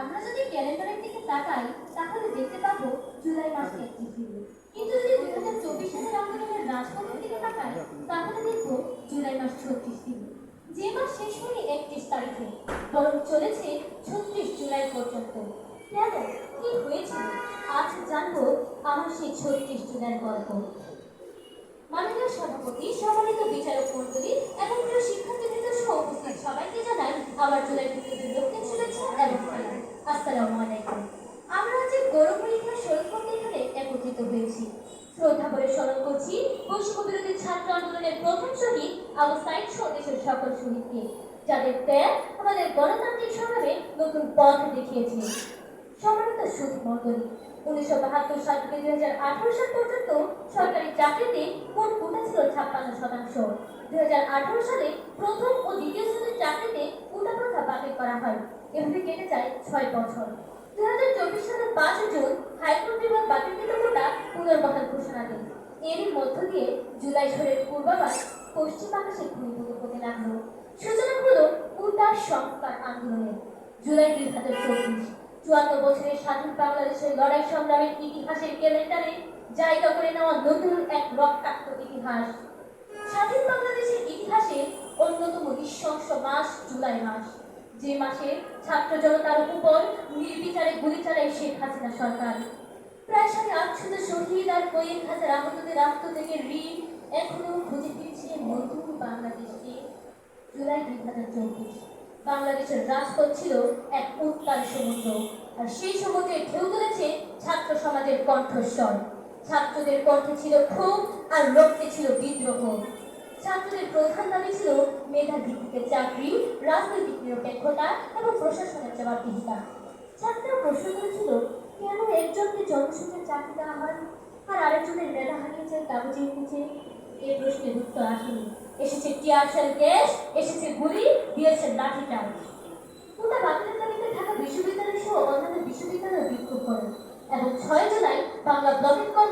আমরা যদি ক্যালেন্ডারের দিকে তাকাই, তাহলে দেখতে পাবো জুলাই মাস একত্রিশ কিন্তু যদি দুই হাজার চব্বিশ সালের আন্দোলনের রাজপথের দিকে তাকাই, তাহলে দেখব জুলাই মাস ছত্রিশ দিন। যে মাস শেষ হয়নি একত্রিশ তারিখে, বরং চলেছে ছত্রিশ জুলাই পর্যন্ত। কেন? কি হয়েছিল আজ জানব আমার সেই ছত্রিশ জুলাইয়ের গল্প। মাননীয় সভাপতি, সম্মানিত বিচারক মন্ডলী এবং প্রিয় শিক্ষার্থীবৃন্দ সহ উপস্থিত সবাইকে জানাই আমার জুলাই আসসালামু আলাইকুম। আমরা আজ গৌরব পরীক্ষা করতে এখানে একত্রিত হয়েছি। শ্রদ্ধা করে স্মরণ করছি বৈষম্য ছাত্র আন্দোলনের প্রথম শহীদ আবু সাইদ সহ সকল শহীদকে, যাদের ত্যাগ আমাদের গণতান্ত্রিক সংগ্রামে নতুন পথ দেখিয়েছে। সম্মানিত সুদ মন্ডলী উনিশশো বাহাত্তর সাল থেকে দুই হাজার আঠারো সাল পর্যন্ত সরকারি চাকরিতে মোট কোটা ছিল ছাপ্পান্ন শতাংশ। দুই হাজার আঠারো সালে প্রথম ও দ্বিতীয় শ্রেণির চাকরিতে কোটা প্রথা বাতিল করা হয়। এভাবে কেটে যায় ছয় বছর। দুই হাজার চব্বিশ সালের পাঁচ জুন হাইকোর্ট বিভাগ বাতিলকৃত কোটা পুনর্বহাল ঘোষণা দেন এরই মধ্য দিয়ে জুলাই ঝড়ের পূর্বাভাস পশ্চিম আকাশে ঘনীভূত হতে লাগল। সূচনা হলো কোটার সংস্কার আন্দোলনের। জুলাই দুই হাজার চব্বিশ, চুয়ান্ন বছরের স্বাধীন বাংলাদেশের লড়াই সংগ্রামের ইতিহাসের ক্যালেন্ডারে জায়গা করে নেওয়া নতুন এক রক্তাক্ত ইতিহাস। স্বাধীন বাংলাদেশের ইতিহাসে অন্যতম নৃশংস মাস জুলাই মাস। যে মাসে ছাত্র জনতার উপর নির্বিচারে গুলি চালায় শেখ হাসিনা সরকার। প্রায় সাড়ে আটশত শহীদ আর কয়েক হাজার আহতদের আত্মত্যাগের ঋণ এখনও খুঁজে ফিরছে নতুন বাংলাদেশকে। জুলাই দুই হাজার চব্বিশ। বাংলাদেশের রাজপথ ছিল এক উত্তাল সমুদ্র। আর সেই সমুদ্রে ঢেউ তুলেছে ছাত্র সমাজের কণ্ঠস্বর। ছাত্রদের কণ্ঠে ছিল ক্ষোভ আর রক্তে ছিল বিদ্রোহ। ছাত্রদের প্রধান দাবি ছিল মেধা ভিত্তিতে চাকরি, রাজনৈতিক নিরপেক্ষতা এবং প্রশাসনের জবাবদিহিতা। ছাত্ররা প্রশ্ন করেছিল, কেন একজনকে জনসংখ্যার চাকরি দেওয়া হয় আর আরেকজনের মেধা হারিয়েছে কাগজে নিয়েছে এই প্রশ্নের উত্তর আসেনি। এসেছে টিয়ারশেল গ্যাস এসেছে গুলি দিয়েছে লাঠি চার্জ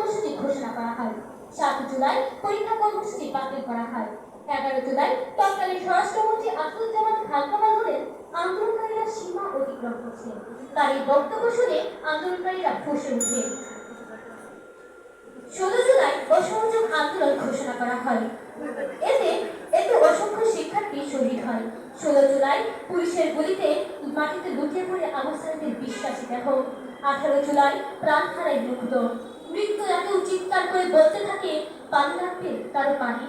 কর্মসূচি ঘোষণা করা হয়। সাত জুলাই পরীক্ষা কর্মসূচি বাতিল করা হয়। এগারো জুলাই তৎকালীন স্বরাষ্ট্রমন্ত্রী আসাদুজ্জামান খান কামাল বলেন, আন্দোলনকারীরা সীমা অতিক্রম করছে। তার এই বক্তব্য শুনে আন্দোলনকারীরা ফুসে ওঠে। ষোলো জুলাই অসহযোগ আন্দোলন ঘোষণা করা হয়। এতে এতে অসংখ্য শিক্ষার্থী শহীদ হয়। ষোলো জুলাই পুলিশের গুলিতে মাটিতে লুটিয়ে পড়ে আবাসনের বিশ্বাসী দেহ। আঠারো জুলাই প্রাণ হারায় মুগ্ধ। মৃত্যু একেও চিৎকার করে বলতে থাকে পানি লাগবে কারও পানি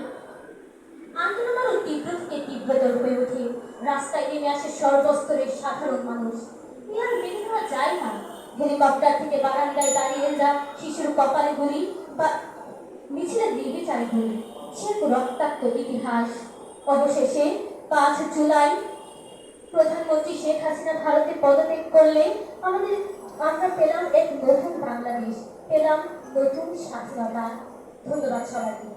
আন্দোলন আরও তীব্র থেকে তীব্রতর হয়ে ওঠে। রাস্তায় নেমে আসে সর্বস্তরের সাধারণ মানুষ। আর মেনে নেওয়া যায় না। হেলিকপ্টার থেকে বারান্দায় দাঁড়িয়ে যা শিশুর কপালে গুলি বা মিছিলে নির্বিচারে গুলি সে রক্তাক্ত ইতিহাস। অবশেষে পাঁচ জুলাই প্রধানমন্ত্রী শেখ হাসিনা ভারতে পদত্যাগ করলে আমাদের, আমরা পেলাম এক নতুন বাংলাদেশ। পেলাম নতুন স্বাধীনতা। ধন্যবাদ সবাইকে।